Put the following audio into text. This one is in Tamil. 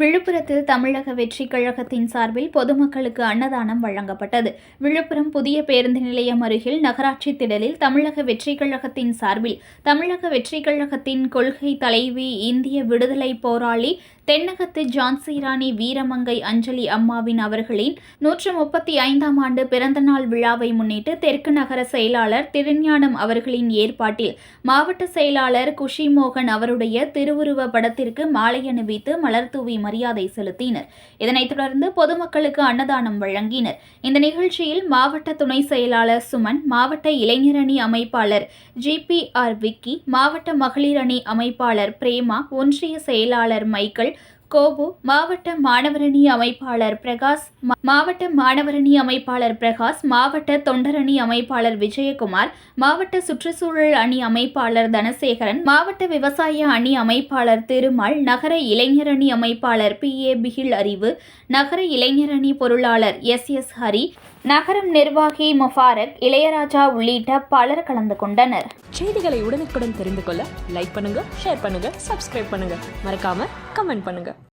விழுப்புரத்தில் தமிழக வெற்றி கழகத்தின் சார்பில் பொதுமக்களுக்கு அன்னதானம் வழங்கப்பட்டது. விழுப்புரம் புதிய பேருந்து நிலையம் அருகில் நகராட்சி திடலில் தமிழக வெற்றி கழகத்தின் சார்பில் தமிழக வெற்றி கழகத்தின் கொள்கை தலைவி இந்திய விடுதலை போராளி தென்னகத்து ஜான்சி ராணி வீரமங்கை அஞ்சலி அம்மாவின் அவர்களின் நூற்று முப்பத்தி ஐந்தாம் ஆண்டு பிறந்தநாள் விழாவை முன்னிட்டு தெற்கு நகர செயலாளர் திருஞானம் அவர்களின் ஏற்பாட்டில் மாவட்ட செயலாளர் குஷி மோகன் அவருடைய திருவுருவ படத்திற்கு மாலை அணிவித்து மலர் தூவி மரியாதை செலுத்தினர். இதனைத் தொடர்ந்து பொதுமக்களுக்கு அன்னதானம் வழங்கினர். இந்த நிகழ்ச்சியில் மாவட்ட துணை செயலாளர் சுமன் மாவட்ட இளைஞரணி அமைப்பாளர் ஜிபிஆர் விக்கி மாவட்ட மகளிர் அணி அமைப்பாளர் பிரேமா ஒன்றிய செயலாளர் மைக்கேல் கோபு மாவட்ட மாணவரணி அமைப்பாளர் பிரகாஷ் மாவட்ட மாணவரணி அமைப்பாளர் பிரகாஷ் மாவட்ட தொண்டரணி அமைப்பாளர் விஜயகுமார் மாவட்ட சுற்றுச்சூழல் அணி அமைப்பாளர் தனசேகரன் மாவட்ட விவசாய அணி அமைப்பாளர் திருமால் நகர இளைஞரணி அமைப்பாளர் பி. ஏ. பிகில் அறிவு நகர இளைஞரணி பொருளாளர் எஸ். எஸ். ஹரி நகரம் நிர்வாகி முஃபாரக் இளையராஜா உள்ளிட்ட பலர் கலந்து கொண்டனர். செய்திகளை உடனுக்குடன் தெரிந்து கொள்ள லைக் பண்ணுங்க ஷேர் பண்ணுங்க சப்ஸ்கிரைப் பண்ணுங்க. மறக்காம கமெண்ட் பண்ணுங்க.